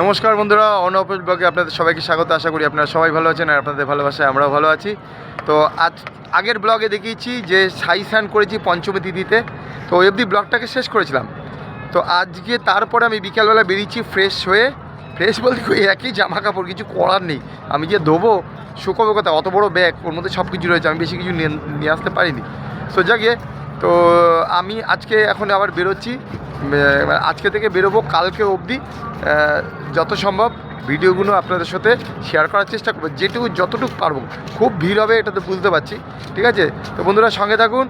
নমস্কার বন্ধুরা অনঅপেজ ব্লগে আপনাদের সবাইকে স্বাগত। আশা করি আপনারা সবাই ভালো আছেন আর আপনাদের ভালোবাসায় আমরাও ভালো আছি। তো আজ আগের ব্লগে দেখিয়েছি যে সাই স্নান করেছি পঞ্চমী তিথিতে। তো ওই অবধি ব্লগটাকে শেষ করেছিলাম। তো আজকে তারপরে আমি বিকালবেলা বেরিয়েছি ফ্রেশ হয়ে। ফ্রেশ বলতে ওই একই জামা কাপড় কিছু করার নেই। আমি যে দেবো শুকোবে কথা অত বড় ব্যাগ ওর মধ্যে সব কিছু রয়েছে, আমি বেশি কিছু নিয়ে নিয়ে আসতে পারিনি। সো যাকে তো আমি আজকে এখন আবার বেরোচ্ছি। আজকে থেকে বেরোবো কালকে অবধি। যত সম্ভব ভিডিওগুলো আপনাদের সাথে শেয়ার করার চেষ্টা করব। যেটুকু যতটুকু পারব। খুব ভিড় হবে এটা তো বুঝতে পারছি। ঠিক আছে? তো বন্ধুরা সঙ্গে থাকুন।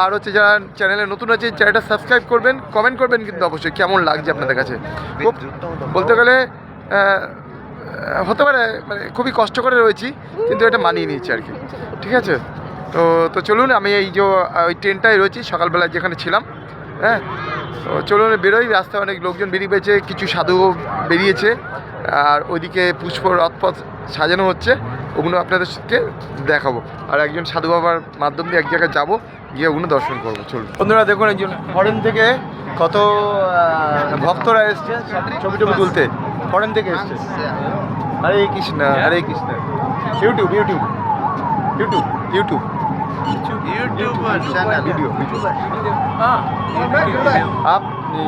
আর হচ্ছে যারা চ্যানেলে নতুন আছে চ্যানেলটা সাবস্ক্রাইব করবেন কমেন্ট করবেন কিন্তু অবশ্যই কেমন লাগছে আপনাদের কাছে। খুব বলতে গেলে হতে পারে মানে খুবই কষ্ট করে রয়েছি, কিন্তু এটা মানিয়ে নিয়েছি আর কি। ঠিক আছে? তো তো চলুন আমি এই যে ওই ট্রেনটায় রয়েছি সকালবেলা যেখানে ছিলাম হ্যাঁ? তো চলুন বেরোই, রাস্তায় অনেক লোকজন বেরিয়ে পেয়েছে কিছু সাধু বেরিয়েছে, আর ওইদিকে পুষ্প রথপথ সাজানো হচ্ছে, ওগুলো আপনাদেরকে দেখাবো। আর একজন সাধু বাবার মাধ্যম দিয়ে এক জায়গায় যাব, গিয়ে ওগুলো দর্শন করব, চলুন। বন্ধুরা, দেখুন একজন ফরেন থেকে কত ভক্তরা এসছে, ছবি টবি তুলতে। ফরেন থেকে এসছে। Hare Krishna Hare Krishna. YouTube YouTube. YouTube YouTube. আপনি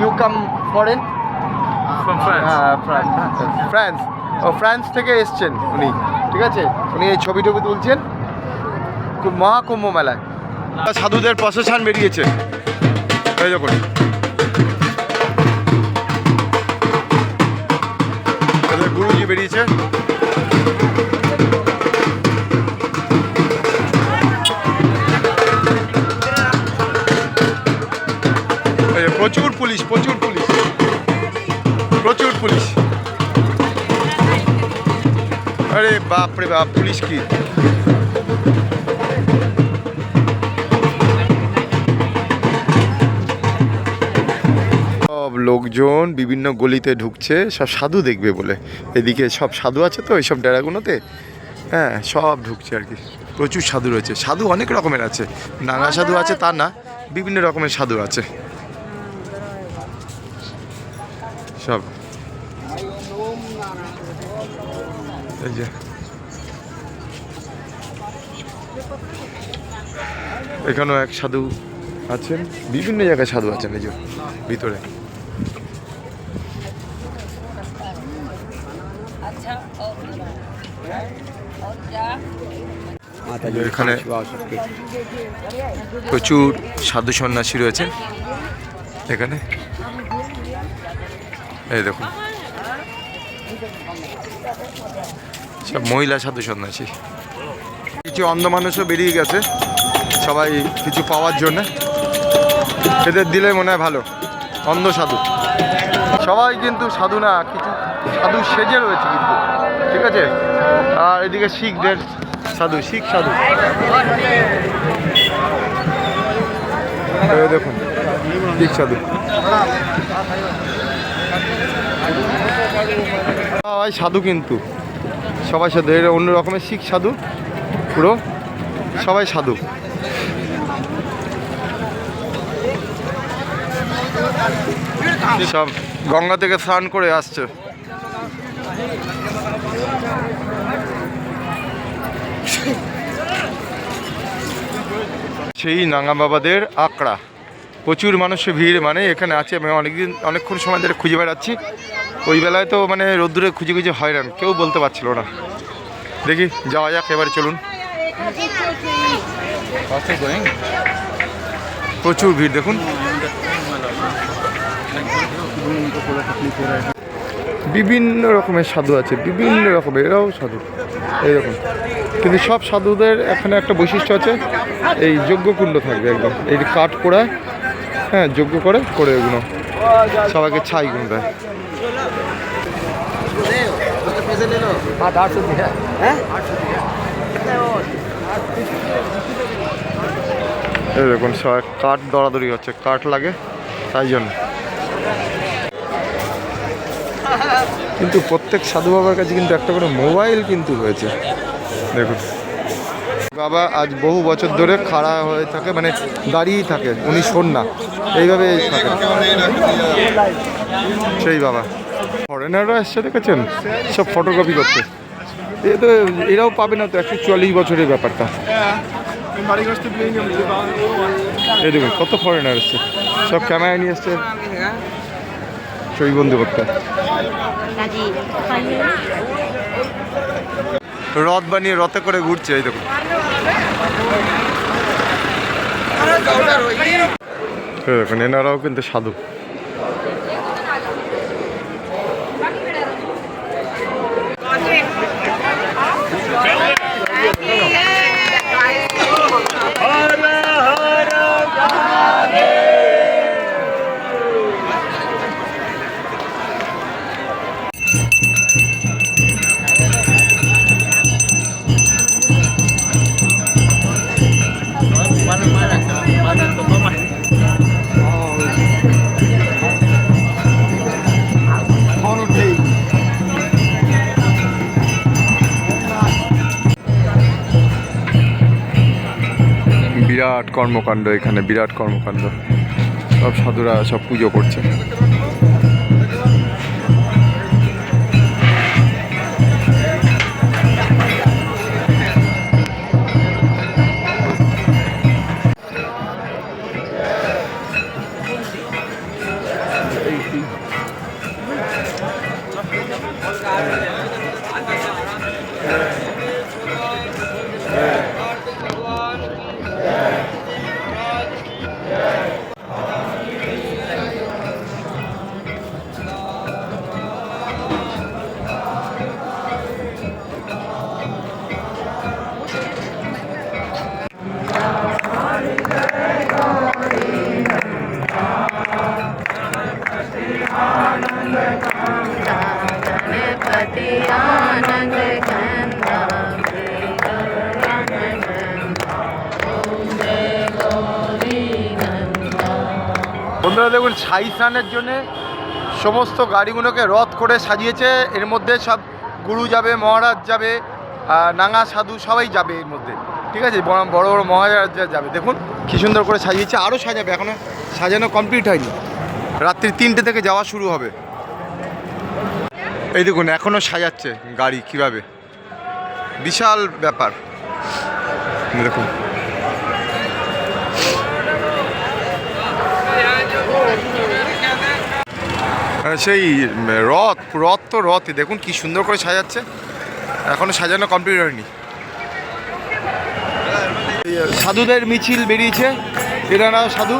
ইউ কাম ফরেন ফ্রান্স ও ফ্রান্স থেকে এসছেন উনি ঠিক আছে? উনি এই ছবি টবি তুলছেন। মহাকুম্ভ মেলায়। সাধুদের প্রসেশন বেরিয়েছে। হয়ে যখন গুরুজি বেরিয়েছে। প্রচুর পুলিশ প্রচুর পুলিশ। প্রচুর পুলিশ। আরে বাপ রে বাপ, পুলিশ কি? সব লোকজন বিভিন্ন গলিতে ঢুকছে, সব সাধু দেখবে বলে। এদিকে সব সাধু আছে তো এইসব ডেরাগুলোতে হ্যাঁ সব ঢুকছে আর কি। প্রচুর সাধু রয়েছে। সাধু অনেক রকমের আছে। নানা সাধু আছে, তা না। বিভিন্ন রকমের সাধু আছে। সব। এই যে। এখানেও এক সাধু আছেন, বিভিন্ন জায়গায় সাধু আছেন এই যে, ভিতরে। এখানে প্রচুর সাধু সন্ন্যাসী রয়েছেন এখানে। এই দেখুন। সব মহিলা সাধু সন্ন্যাসী। কিছু অন্ধ মানুষও বেরিয়ে গেছে, সবাই কিছু পাওয়ার জন্য। এদের দিলে মনে হয় ভালো, অন্ধ সাধু। সবাই কিন্তু সাধু না, কিছু সাধু সেজে রয়েছে কিন্তু, ঠিক আছে? আর এদিকে শিখদের সাধু, শিখ সাধু। দেখুন, শিখ সাধু। সবাই সাধু কিন্তু। সবাই সাধু এর অন্য রকমের শিখ সাধু, পুরো সবাই সাধু। সব গঙ্গা থেকে স্নান করে আসছে। সেই নাঙ্গা বাবাদের আকড়া। প্রচুর মানুষের ভিড় মানে এখানে আছে, আমি অনেকদিন, অনেকক্ষণ সময় ধরে খুঁজে বেড়াচ্ছি। ওই বেলায় তো মানে রোদ্দুরে খুঁজে খুঁজে হয়রান, কেউ বলতে পারছিল না। দেখি, যাওয়া যাক, এবারে চলুন। প্রচুর ভিড়, দেখুন। বিভিন্ন রকমের সাধু আছে, বিভিন্ন রকমের, এরাও সাধু এইরকম কিন্তু সব সাধুদের এখানে একটা বৈশিষ্ট্য আছে, এই যজ্ঞকুণ্ড থাকবে একদম, এই কাঠ পোড়ায় হ্যাঁ যোগ্য করে করে এগুলো। সবাইকে ছাই গুণ দেয়। সবাই কাঠ দরাদরি হচ্ছে কাঠ লাগে তাই জন্য। কিন্তু প্রত্যেক সাধু বাবার কাছে কিন্তু একটা করে মোবাইল কিন্তু হয়েছে। দেখুন। বাবা আজ বহু বছর ধরে খাড়া হয়ে থাকে মানে দাঁড়িয়েই থাকে, উনি শোন না এইভাবে থাকে। সেই বাবা। ফরেনাররা এসছে দেখেছেন? সব ফটোকপি করতে। এ তো এরাও পাবে না তো, একশো চুয়াল্লিশ বছরের ব্যাপারটা। এই দেখুন, কত ফরেনার এসছে। সব ক্যামেরা নিয়ে এসছে। ছবি বন্ধু করতে রথ বানিয়ে রথে করে ঘুরছে এই দেখুন। দেখুন এনারাও কিন্তু সাধু। বিরাট কর্মকাণ্ড এখানে বিরাট কর্মকাণ্ড। সব সাধুরা সব পুজো করছে। বন্ধুরা দেখুন ছাই স্নানের জন্য সমস্ত গাড়িগুলোকে রথ করে সাজিয়েছে। এর মধ্যে সব গুরু যাবে, মহারাজ যাবে নাঙা সাধু সবাই যাবে এর মধ্যে। ঠিক আছে? বড় বড় মহারাজ যাবে। দেখুন কী সুন্দর করে সাজিয়েছে। আরও সাজাবে। এখনও সাজানো কমপ্লিট হয়নি। রাত্রি তিনটে থেকে যাওয়া শুরু হবে। এই দেখুন এখনও সাজাচ্ছে গাড়ি কীভাবে। বিশাল ব্যাপার। দেখুন। সেই রথ রথ তো রথই। দেখুন কি সুন্দর করে সাজাচ্ছে। এখনও সাজানো কমপ্লিট হয়নি। সাধুদের মিছিল বেরিয়েছে। এরা না সাধু।